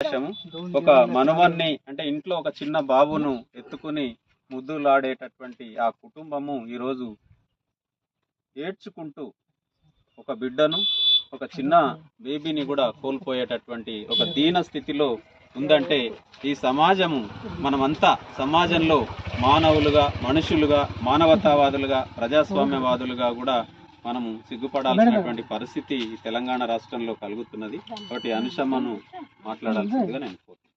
అవకాశము ఒక మనవన్ని అంటే ఇంట్లో ఒక చిన్న బాబును ఎత్తుకుని ముద్దులాడేటటువంటి ఆ కుటుంబము ఈరోజు ఏడ్చుకుంటూ ఒక బిడ్డను ఒక చిన్న బేబీని కూడా కోల్పోయేటటువంటి ఒక దీన స్థితిలో ఉందంటే ఈ సమాజము మనమంతా సమాజంలో మానవులుగా మనుషులుగా మానవతావాదులుగా ప్రజాస్వామ్యవాదులుగా కూడా మనము సిగ్గుపడాల్సినటువంటి పరిస్థితి ఈ తెలంగాణ రాష్ట్రంలో కలుగుతున్నది. కాబట్టి అంశమును మాట్లాడాల్సిందిగా నేను కోరుతున్నాను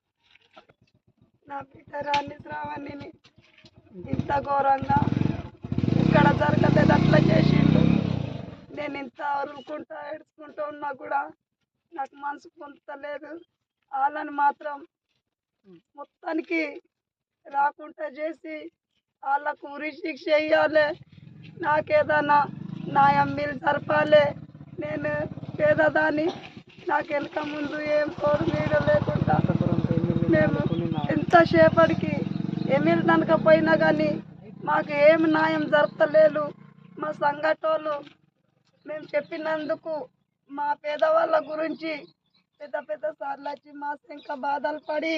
నా శ్రావణిని ఇంత ఘోరంగా ఇక్కడ జరగలేదు అట్లా చేసిండు. నేను ఇంత అరుకుంటా ఏడ్చుకుంటూ ఉన్నా కూడా నాకు మనసు పొందుతలేదు వాళ్ళని మాత్రం మొత్తానికి రాకుండా చేసి వాళ్ళకు ఉరి శిక్ష వేయాలి నాకేదన్నా నా మీరు జరపాలి. నేను పేదదాన్ని నాకు వెనక ముందు ఏం కోరు మీరు లేకుండా మేము ఎంతసేపటికి ఎమ్మెల్యే దనకపోయినా కానీ మాకు ఏం న్యాయం జరపలేదు. మా సంఘటోళ్ళు మేము చెప్పినందుకు మా పేదవాళ్ళ గురించి పెద్ద పెద్ద సార్లు వచ్చి మా ఇంకా బాధలు పడి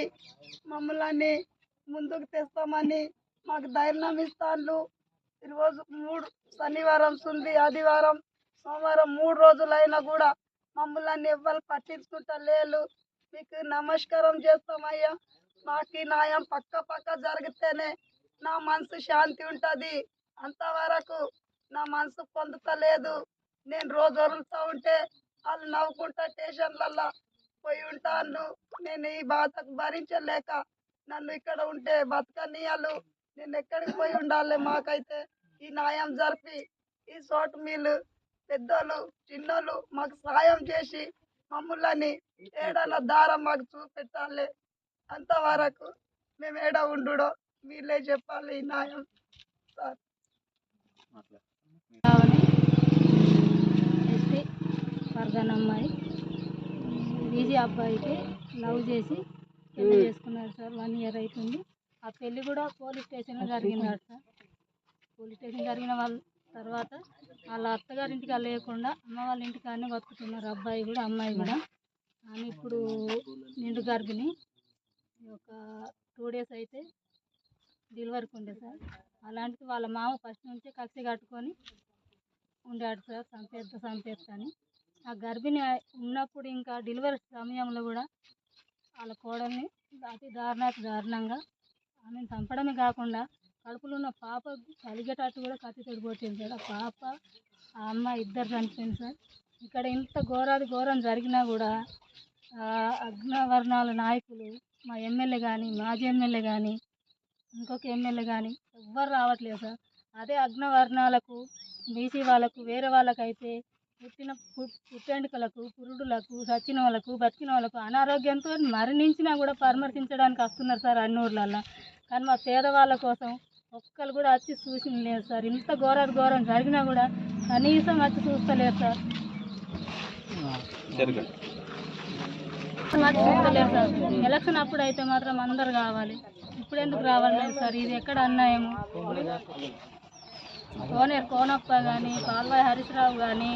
మమ్మల్ని ముందుకు తెస్తామని మాకు ధైర్యం ఇస్తాను ఈరోజు మూడు శనివారం సుంది ఆదివారం సోమవారం మూడు రోజులైనా కూడా మమ్మల్ని ఎవ్వరు పట్టించుకుంటా లేరు మీకు నమస్కారం చేస్తామయ్యా మాకు న్యాయం పక్క పక్క జరిగితేనే నా మనసు శాంతి ఉంటుంది. అంతవరకు నా మనసు పొందుతలేదు. నేను రోజు వరులుతూ ఉంటే వాళ్ళు నవ్వుకుంటా స్టేషన్లల్లో పోయి ఉంటాను నేను ఈ బాధకు భరించలేక నన్ను ఇక్కడ ఉంటే బతకనీయాలు. నేను ఎక్కడికి పోయి ఉండాలి మాకైతే. ఈ న్యాయం జరిపి ఈ సోట్ మీలు పెద్దోళ్ళు చిన్నోళ్ళు మాకు సాయం చేసి మమ్మల్ని ఏడన దారం మాకు చూపెట్టాలి. అంతవరకు మేము ఏడ ఉండుడో మీరే చెప్పాలి ఈ న్యాయం. సార్. మాట్లాడు. కావాలి అమ్మాయి ఈజీ అబ్బాయికి లవ్ చేసి పెళ్ళి చేసుకున్నారు సార్. వన్ ఇయర్ అవుతుంది ఆ పెళ్ళి కూడా పోలీస్ స్టేషన్లో జరిగిందట సార్. పోలీస్ స్టేషన్ జరిగిన వాళ్ళ తర్వాత వాళ్ళ అత్తగారింటికి లేకుండా అమ్మ వాళ్ళ ఇంటికాడనే బతుకుతున్నారు. అబ్బాయి కూడా అమ్మాయి కూడా. ఆమె ఇప్పుడు నిండు గర్భిణి. ఒక టూ డేస్ అయితే డెలివరీకి ఉండే సార్. అలాంటిది వాళ్ళ మామ ఫస్ట్ నుంచే కక్ష కట్టుకొని ఉండాడు సార్ సంపేత్త సంపేత్త అని. ఆ గర్భిణి ఉన్నప్పుడు ఇంకా డెలివరీ సమయంలో కూడా వాళ్ళ కోడల్ని అతి దారుణాతి దారుణంగా ఆమెను చంపడమే కాకుండా కడుపులో ఉన్న పాప కలిగేటట్టు కూడా కత్తితోటి కొట్టింది సార్ ఆ పాప ఆ అమ్మ ఇద్దరు చనిపోయింది సార్ ఇక్కడ ఇంత ఘోరాది ఘోరం జరిగినా కూడా అగ్నవర్ణాల నాయకులు మా ఎమ్మెల్యే కానీ మాజీ ఎమ్మెల్యే కానీ ఇంకొక ఎమ్మెల్యే కానీ ఎవ్వరు రావట్లేదు సార్. అదే అగ్నవర్ణాలకు బీసీ వాళ్ళకు వేరే వాళ్ళకైతే పుట్టిన పుట్టెంటుకలకు పురుడులకు చచ్చిన వాళ్ళకు బతికిన వాళ్ళకు అనారోగ్యంతో మరణించినా కూడా పరామర్శించడానికి వస్తున్నారు సార్ అన్ని ఊర్లల్లో. కానీ మా పేదవాళ్ళ కోసం ఒక్కరు కూడా వచ్చి చూసి లేదు సార్. ఇంత ఘోరాది ఘోరం జరిగినా కూడా కనీసం వచ్చి చూస్తలేరు సార్. వచ్చి చూస్తలేరు సార్. ఎలక్షన్ అప్పుడు అయితే మాత్రం అందరు కావాలి. ఇప్పుడు ఎందుకు రావట్లేదు సార్? ఇది ఎక్కడ అన్యాయము? కోనేరు కోనప్ప కానీ పాల్వాయి హరీశ్రావు కానీ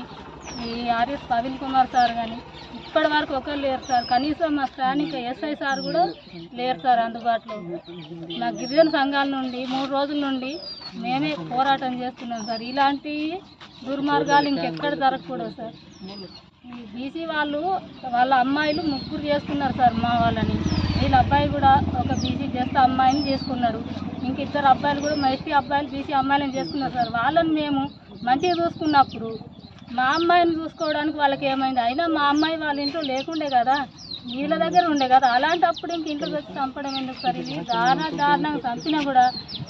ఈ ఆర్ఎస్ పవిల్ కుమార్ సార్ కానీ ఇప్పటి వరకు ఒకరు లేరు సార్. కనీసం మా స్థానిక ఎస్ఐ సార్ కూడా లేరు సార్ అందుబాటులో. మా గిరిజన సంఘాల నుండి మూడు రోజుల నుండి మేమే పోరాటం చేస్తున్నాం సార్. ఇలాంటి దుర్మార్గాలు ఇంకెక్కడ జరగకూడదు సార్. ఈ బీసీ వాళ్ళు వాళ్ళ అమ్మాయిలు ముగ్గురు చేసుకున్నారు సార్ మా వాళ్ళని. వీళ్ళ అబ్బాయి కూడా ఒక బీసీ చేస్తే అమ్మాయిని చేసుకున్నాడు. ఇంక ఇద్దరు అబ్బాయిలు కూడా మా ఎస్టీ అబ్బాయిలు బీసీ అమ్మాయిలను చేసుకున్నారు సార్. వాళ్ళని మేము మంచిగా చూసుకున్నప్పుడు మా అమ్మాయిని చూసుకోవడానికి వాళ్ళకి ఏమైంది? అయినా మా అమ్మాయి వాళ్ళ ఇంట్లో లేకుండే కదా వీళ్ళ దగ్గర ఉండే కదా అలాంటప్పుడు ఇంక ఇంట్లోకి వచ్చి చంపడం ఎందుకు సార్? ఇది దారుణ దారుణంగా చంపినా కూడా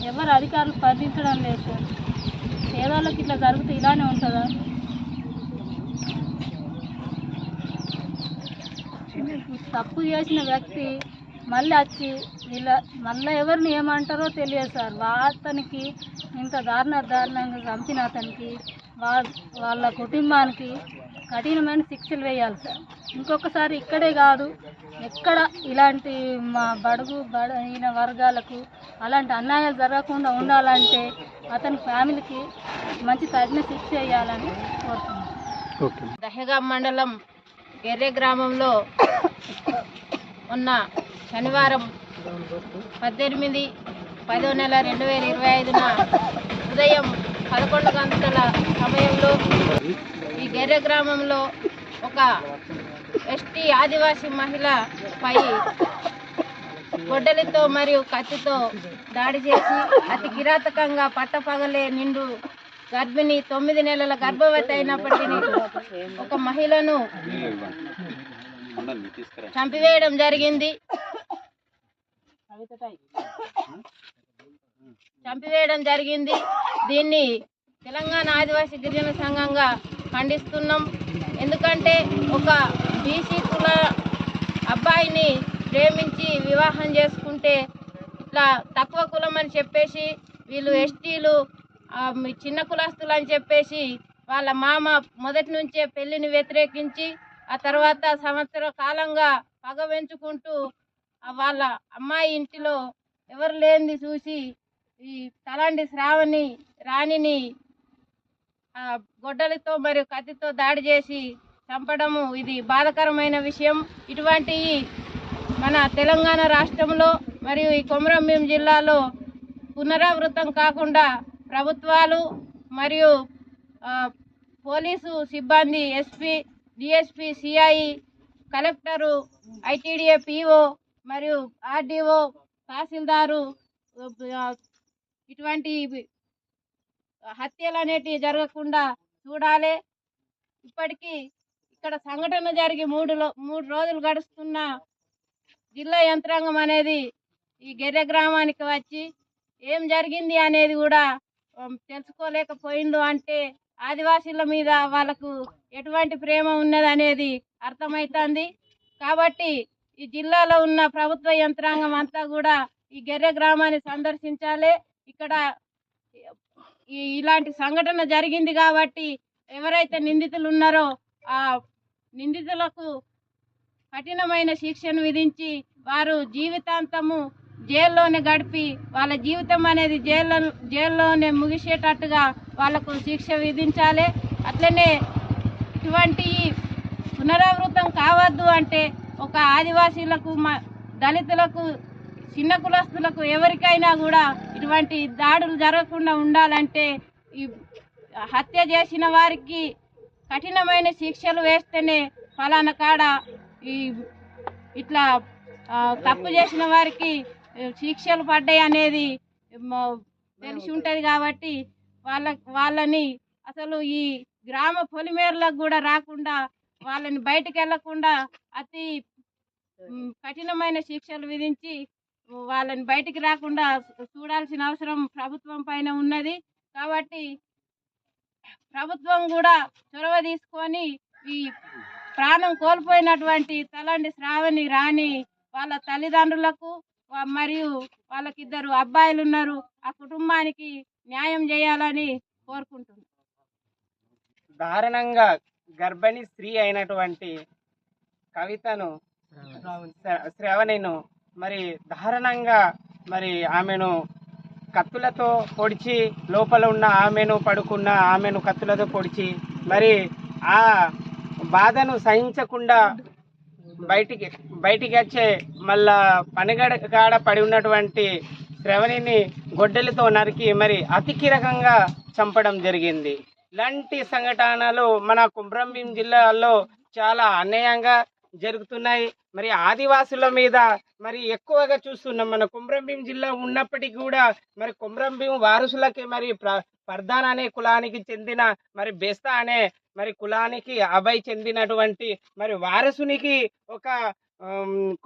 ఎవరు అధికారులు స్పందించడం లేదు. సార్ పేదవాళ్ళకి ఇట్లా జరిగితే ఇలానే ఉంటుందా? తప్పు చేసిన వ్యక్తి మళ్ళీ వచ్చి వీళ్ళ మళ్ళీ ఎవరిని ఏమంటారో తెలియదు సార్. అతనికి ఇంత దారుణ దారుణంగా చంపిన అతనికి వాళ్ళ కుటుంబానికి కఠినమైన శిక్షలు వేయాలి సార్. ఇంకొకసారి ఇక్కడే కాదు ఎక్కడ ఇలాంటి మా బడుగు బడహీన వర్గాలకు అలాంటి అన్యాయాలు జరగకుండా ఉండాలంటే అతని ఫ్యామిలీకి మంచి తగిన శిక్ష వేయాలని కోరుతున్నాను దహగా మండలం ఎర్రె గ్రామంలో మొన్న శనివారం పద్దెనిమిది పదో నెల రెండు వేల ఇరవై ఐదున ఉదయం పదకొండు గంటల సమయంలో ఈ గెర్రె గ్రామంలో ఒక ఎస్టీ ఆదివాసీ మహిళపై గొడ్డలితో మరియు కత్తితో దాడి చేసి అతి కిరాతకంగా పట్టపగలే నిండు గర్భిణి తొమ్మిది నెలల గర్భవతి అయినప్పటికీ ఒక మహిళను చంపివేయడం జరిగింది. చంపివేయడం జరిగింది. దీన్ని తెలంగాణ ఆదివాసీ గిరిజన సంఘంగా ఖండిస్తున్నాం. ఎందుకంటే ఒక బీసీ కుల అబ్బాయిని ప్రేమించి వివాహం చేసుకుంటే ఇట్లా తక్కువ కులం అని చెప్పేసి వీళ్ళు ఎస్టీలు చిన్న కులస్తులు అని చెప్పేసి వాళ్ళ మామ మొదటి నుంచే పెళ్ళిని వ్యతిరేకించి ఆ తర్వాత సంవత్సర కాలంగా పగ పెంచుకుంటూ వాళ్ళ అమ్మాయి ఇంటిలో ఎవరు లేనిది చూసి ఈ తలాంటి శ్రావణి రాణిని గొడ్డలతో మరియు కత్తితో దాడి చేసి చంపడము ఇది బాధకరమైన విషయం. ఇటువంటి మన తెలంగాణ రాష్ట్రంలో మరియు ఈ కొమరంభీం జిల్లాలో పునరావృతం కాకుండా ప్రభుత్వాలు మరియు పోలీసు సిబ్బంది SP DSP CI collector ITDA PO మరియు ఆర్డీఓ తహసీల్దారు ఇటువంటి హత్యలు అనేటివి జరగకుండా చూడాలి. ఇప్పటికీ ఇక్కడ సంఘటన జరిగి మూడు మూడు రోజులు గడుస్తున్న జిల్లా యంత్రాంగం అనేది ఈ గెర్రె గ్రామానికి వచ్చి ఏం జరిగింది అనేది కూడా తెలుసుకోలేకపోయిండు అంటే ఆదివాసీల మీద వాళ్ళకు ఎటువంటి ప్రేమ ఉన్నది అనేది అర్థమవుతుంది కాబట్టి ఈ జిల్లాలో ఉన్న ప్రభుత్వ యంత్రాంగం అంతా కూడా ఈ గెర్రె గ్రామాన్ని సందర్శించాలి. ఇక్కడ ఈ ఇలాంటి సంఘటన జరిగింది కాబట్టి ఎవరైతే నిందితులు ఉన్నారో ఆ నిందితులకు కఠినమైన శిక్షను విధించి వారు జీవితాంతము జైల్లోనే గడిపి వాళ్ళ జీవితం అనేది జైల్లో జైల్లోనే ముగిసేటట్టుగా వాళ్ళకు శిక్ష విధించాలి. అట్లనే ఇటువంటి పునరావృతం కావద్దు అంటే ఒక ఆదివాసీలకు మ దళితులకు చిన్న కులస్తులకు ఎవరికైనా కూడా ఇటువంటి దాడులు జరగకుండా ఉండాలంటే ఈ హత్య చేసిన వారికి కఠినమైన శిక్షలు వేస్తేనే ఫలానా కాడ ఈ ఇట్లా తప్పు చేసిన వారికి శిక్షలు పడ్డాయి అనేది తెలిసి ఉంటుంది కాబట్టి వాళ్ళ వాళ్ళని అసలు ఈ గ్రామ పొలిమేరలకు కూడా రాకుండా వాళ్ళని బయటకు వెళ్ళకుండా అతి కఠినమైన శిక్షలు విధించి వాళ్ళని బయటికి రాకుండా చూడాల్సిన అవసరం ప్రభుత్వం పైన ఉన్నది. కాబట్టి ప్రభుత్వం కూడా చొరవ తీసుకొని ఈ ప్రాణం కోల్పోయినటువంటి తలండి శ్రావణి రాణి వాళ్ళ తల్లిదండ్రులకు మరియు వాళ్ళకిద్దరు అబ్బాయిలు ఉన్నారు ఆ కుటుంబానికి న్యాయం చేయాలని కోరుకుంటున్నాను దారుణంగా గర్భిణీ స్త్రీ అయినటువంటి కవితను శ్ర- శ్రవణిను మరి దారుణంగా మరి ఆమెను కత్తులతో పొడిచి లోపల ఉన్న ఆమెను పడుకున్న ఆమెను కత్తులతో పొడిచి మరి ఆ బాధను సహించకుండా బయటికి బయటికి వచ్చే మళ్ళా పనిగడ కాడ పడి ఉన్నటువంటి శ్రవణిని గొడ్డలితో నరికి మరి అతి కీలకంగా చంపడం జరిగింది. ఇలాంటి సంఘటనలు మన కుమ్రంభీం జిల్లాలో చాలా అన్యాయంగా జరుగుతున్నాయి. మరి ఆదివాసుల మీద మరి ఎక్కువగా చూస్తున్నాం. మన కుమ్రంభీం జిల్లా ఉన్నప్పటికీ కూడా మరి కుమ్రంభీం వారసులకి మరి ప్ర అనే కులానికి చెందిన మరి బెస్తా అనే మరి కులానికి అభయ్ చెందినటువంటి మరి వారసునికి ఒక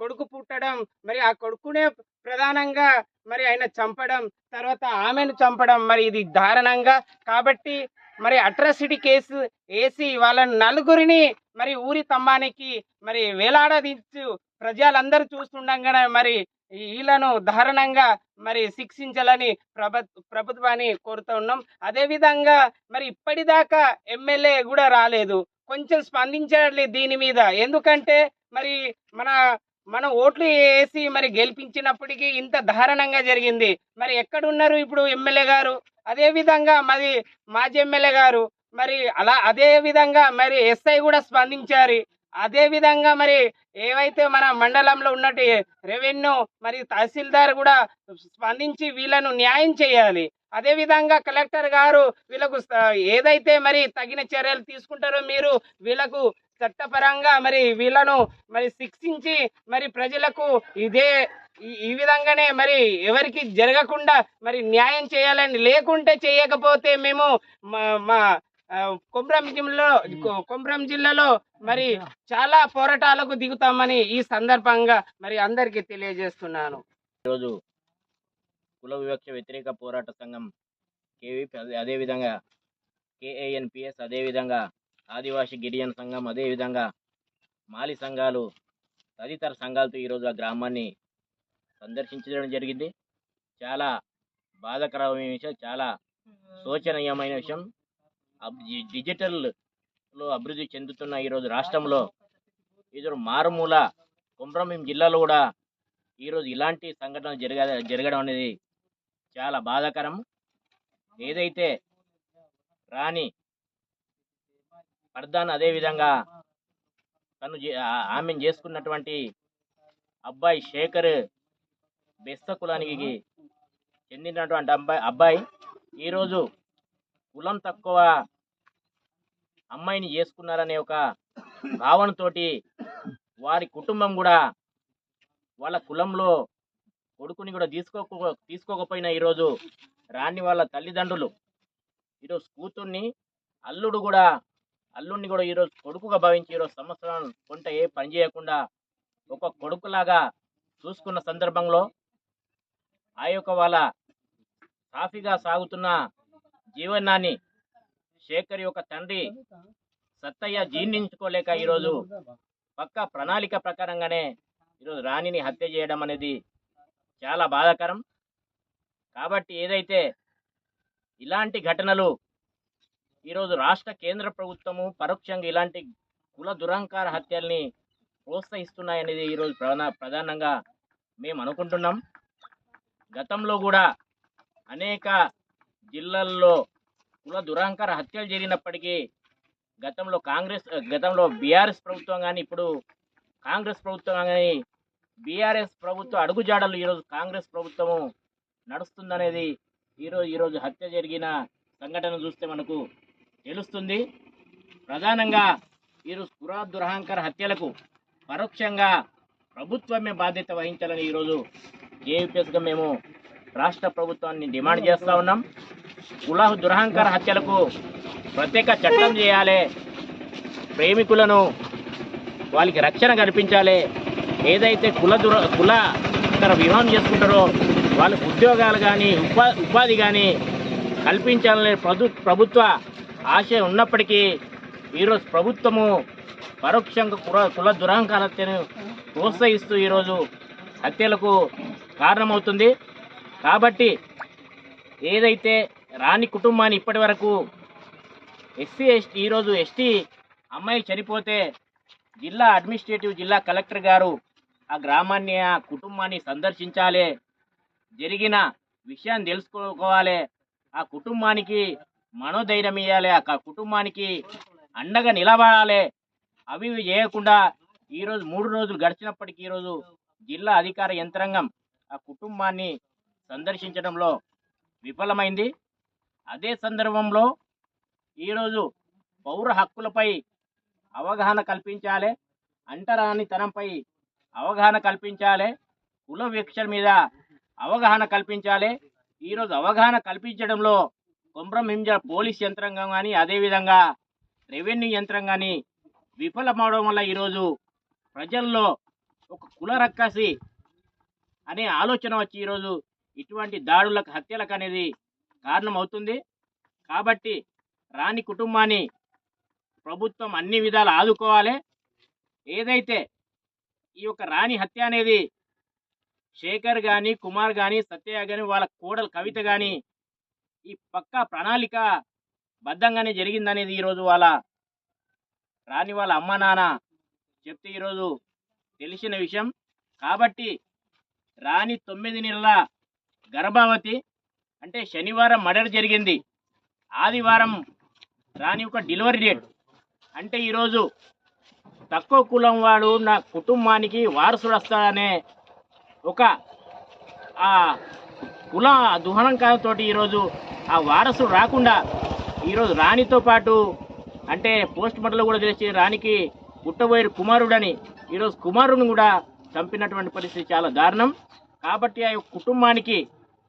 కొడుకు పుట్టడం మరి ఆ కొడుకునే ప్రధానంగా మరి ఆయన చంపడం తర్వాత ఆమెను చంపడం మరి ఇది దారుణంగా. కాబట్టి మరి అట్రాసిటీ కేసు వేసి వాళ్ళ నలుగురిని మరి ఊరి తమ్మానికి మరి వేలాడదీస్తూ ప్రజలందరూ చూస్తుండగానే మరి వీళ్ళను దారుణంగా మరి శిక్షించాలని ప్రభు ప్రభుత్వాన్ని కోరుతూ ఉన్నాం. అదేవిధంగా మరి ఇప్పటిదాకా ఎమ్మెల్యే కూడా రాలేదు. కొంచెం స్పందించాలి దీని మీద. ఎందుకంటే మరి మన మన ఓట్లు వేసి మరి గెలిపించినప్పటికీ ఇంత దారుణంగా జరిగింది. మరి ఎక్కడున్నారు ఇప్పుడు ఎమ్మెల్యే గారు? అదేవిధంగా మరి మాజీ ఎమ్మెల్యే గారు మరి అలా అదే విధంగా మరి ఎస్ఐ కూడా స్పందించారు. అదే విధంగా మరి ఏవైతే మన మండలంలో ఉన్నట్టు రెవెన్యూ మరియు తహసీల్దార్ కూడా స్పందించి వీళ్ళను న్యాయం చేయాలి. అదే విధంగా కలెక్టర్ గారు వీళ్ళకు ఏదైతే మరి తగిన చర్యలు తీసుకుంటారో మీరు వీళ్ళకు చట్టపరంగా మరి వీళ్ళను మరి శిక్షించి మరి ప్రజలకు ఇదే ఈ- ఈ విధంగానే మరి ఎవరికి జరగకుండా మరి న్యాయం చేయాలని లేకుంటే చేయకపోతే మేము మా మా కొమ్రం జిల్లాలో కొమ్రం జిల్లాలో మరి చాలా పోరాటాలకు దిగుతామని ఈ సందర్భంగా మరి అందరికీ తెలియజేస్తున్నాను. ఈరోజు కుల వివక్ష వ్యతిరేక పోరాట సంఘం కేవీ అదేవిధంగా కేఏఎన్పిఎస్ అదేవిధంగా ఆదివాసీ గిరిజన సంఘం అదేవిధంగా మాలి సంఘాలు తదితర సంఘాలతో ఈరోజు ఆ గ్రామాన్ని సందర్శించడం జరిగింది. చాలా బాధాకరమైన విషయం చాలా శోచనీయమైన విషయం. డిజిటల్లో అభివృద్ధి చెందుతున్న ఈరోజు రాష్ట్రంలో ఈరోజు మారుమూల కుమ్రంభీం జిల్లాలో కూడా ఈరోజు ఇలాంటి సంఘటన జరగ జరగడం అనేది చాలా బాధాకరం. ఏదైతే రాణి పర్దాన్ అదేవిధంగా తను ఆమెను చేసుకున్నటువంటి అబ్బాయి శేఖర్ బెస్త కులానికి చెందినటువంటి అబ్బాయి అబ్బాయి ఈరోజు కులం తక్కువ అమ్మాయిని చేసుకున్నారనే ఒక భావనతోటి వారి కుటుంబం కూడా వాళ్ళ కులంలో కొడుకుని కూడా తీసుకోక తీసుకోకపోయినా ఈరోజు రాని వాళ్ళ తల్లిదండ్రులు. ఈరోజు కూతుర్ని అల్లుడు కూడా అల్లుడిని కూడా ఈరోజు కొడుకుగా భావించి ఈరోజు సంవత్సరం కొంట ఏ పని చేయకుండా ఒక కొడుకులాగా చూసుకున్న సందర్భంలో ఆ యొక్క వాళ్ళ సాఫీగా సాగుతున్న జీవనాన్ని శేఖర్ యొక్క తండ్రి సత్తయ్య జీర్ణించుకోలేక ఈరోజు పక్క ప్రణాళిక ప్రకారంగానే ఈరోజు రాణిని హత్య చేయడం అనేది చాలా బాధాకరం. కాబట్టి ఏదైతే ఇలాంటి ఘటనలు ఈరోజు రాష్ట్ర కేంద్ర ప్రభుత్వము పరోక్షంగా ఇలాంటి కుల దురహంకార హత్యల్ని ప్రోత్సహిస్తున్నాయనేది ఈరోజు ప్రధాన ప్రధానంగా మేము అనుకుంటున్నాం. గతంలో కూడా అనేక జిల్లాల్లో కుల దురహంకార హత్యలు జరిగినప్పటికీ గతంలో కాంగ్రెస్ గతంలో బీఆర్ఎస్ ప్రభుత్వం కానీ ఇప్పుడు కాంగ్రెస్ ప్రభుత్వం కానీ బీఆర్ఎస్ ప్రభుత్వ అడుగుజాడలు ఈరోజు కాంగ్రెస్ ప్రభుత్వము నడుస్తుందనేది ఈరోజు ఈరోజు హత్య జరిగిన సంఘటన చూస్తే మనకు తెలుస్తుంది. ప్రధానంగా ఈరోజు కుల దురహంకార హత్యలకు పరోక్షంగా ప్రభుత్వమే బాధ్యత వహించాలని ఈరోజు కేవీపీఎస్గా మేము రాష్ట్ర ప్రభుత్వాన్ని డిమాండ్ చేస్తూ ఉన్నాం. కుల దురహంకార హత్యలకు ప్రత్యేక చట్టం చేయాలి. ప్రేమికులను వాళ్ళకి రక్షణ కల్పించాలి. ఏదైతే కుల దుర కుల వివాహం చేసుకుంటారో వాళ్ళకు ఉద్యోగాలు కానీ ఉపా ఉపాధి కానీ కల్పించాలనే ప్రభు ప్రభుత్వ ఆశ ఉన్నప్పటికీ ఈరోజు ప్రభుత్వము పరోక్షంగా కుల కుల దురహంకార హత్యను ప్రోత్సహిస్తూ ఈరోజు హత్యలకు కారణమవుతుంది. కాబట్టి ఏదైతే రాని కుటుంబాన్ని ఇప్పటి వరకు ఎస్సీ ఎస్టీ ఈరోజు ఎస్టీ అమ్మాయి చనిపోతే జిల్లా అడ్మినిస్ట్రేటివ్ జిల్లా కలెక్టర్ గారు ఆ గ్రామాన్ని ఆ కుటుంబాన్ని సందర్శించాలి. జరిగిన విషయాన్ని తెలుసుకోవాలి. ఆ కుటుంబానికి మనోధైర్యం ఇవ్వాలి ఆ కుటుంబానికి అండగా నిలబడాలి. అవి ఇవి చేయకుండా ఈరోజు మూడు రోజులు గడిచినప్పటికీ ఈరోజు జిల్లా అధికార యంత్రాంగం ఆ కుటుంబాన్ని సందర్శించడంలో విఫలమైంది. అదే సందర్భంలో ఈరోజు పౌర హక్కులపై అవగాహన కల్పించాలి అంటరానితనంపై అవగాహన కల్పించాలి కుల వివక్ష మీద అవగాహన కల్పించాలి. ఈరోజు అవగాహన కల్పించడంలో కొమ్రం పోలీస్ యంత్రాంగం కానీ అదేవిధంగా రెవెన్యూ యంత్రం కానీ విఫలమవడం వల్ల ఈరోజు ప్రజల్లో ఒక కుల రక్కసి అనే ఆలోచన వచ్చి ఈరోజు ఇటువంటి దాడులకు హత్యలకు అనేది కారణం అవుతుంది కాబట్టి రాని కుటుంబాన్ని ప్రభుత్వం అన్ని విధాలు ఆదుకోవాలి. ఏదైతే ఈ యొక్క రాణి హత్య అనేది శేఖర్ కానీ కుమార్ కానీ సత్య కానీ వాళ్ళ కోడలు కవిత కానీ ఈ పక్కా ప్రణాళిక బద్ధంగానే జరిగిందనేది ఈరోజు వాళ్ళ రాని వాళ్ళ అమ్మ నాన్న చెప్తే ఈరోజు తెలిసిన విషయం. కాబట్టి రాణి తొమ్మిది నెలల గర్భావతి అంటే శనివారం మర్డర్ జరిగింది. ఆదివారం రాణి యొక్క డెలివరీ డేట్. అంటే ఈరోజు తక్కువ కులం వాడు నా కుటుంబానికి వారసుడు వస్తాడనే ఒక ఆ కుల దుహనంకాయంతో ఈరోజు ఆ వారసుడు రాకుండా ఈరోజు రాణితో పాటు అంటే పోస్ట్ మార్టంలో కూడా తెలిసి రాణికి పుట్టబోయే కుమారుడని ఈరోజు కుమారుని కూడా చంపినటువంటి పరిస్థితి చాలా దారుణం. కాబట్టి ఆ యొక్క కుటుంబానికి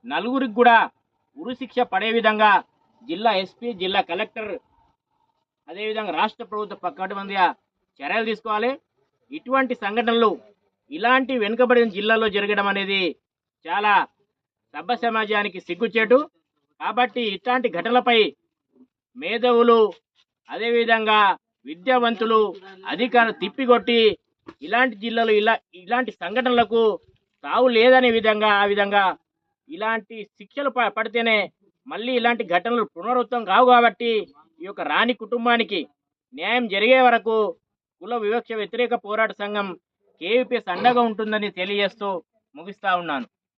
నలుగురికి కూడా ఉరిశిక్ష పడే విధంగా జిల్లా ఎస్పీ జిల్లా కలెక్టర్ అదేవిధంగా రాష్ట్ర ప్రభుత్వ పక్కటిమందిగా చర్యలు తీసుకోవాలి. ఇటువంటి సంఘటనలు ఇలాంటి వెనుకబడిన జిల్లాలో జరగడం అనేది చాలా సభ్య సమాజానికి సిగ్గుచేటు. కాబట్టి ఇట్లాంటి ఘటనలపై మేధవులు అదేవిధంగా విద్యావంతులు అధికారులు తిప్పికొట్టి ఇలాంటి జిల్లాలో ఇలా ఇలాంటి సంఘటనలకు తావు లేదనే విధంగా ఆ విధంగా ఇలాంటి శిక్షలు ప- పడితేనే మళ్ళీ ఇలాంటి ఘటనలు పునరుత్వం కావు కాబట్టి ఈ యొక్క రాణి కుటుంబానికి న్యాయం జరిగే వరకు కుల వివక్ష వ్యతిరేక పోరాట సంఘం కేవీపీఎస్ అండగా ఉంటుందని తెలియజేస్తూ ముగిస్తా ఉన్నాను.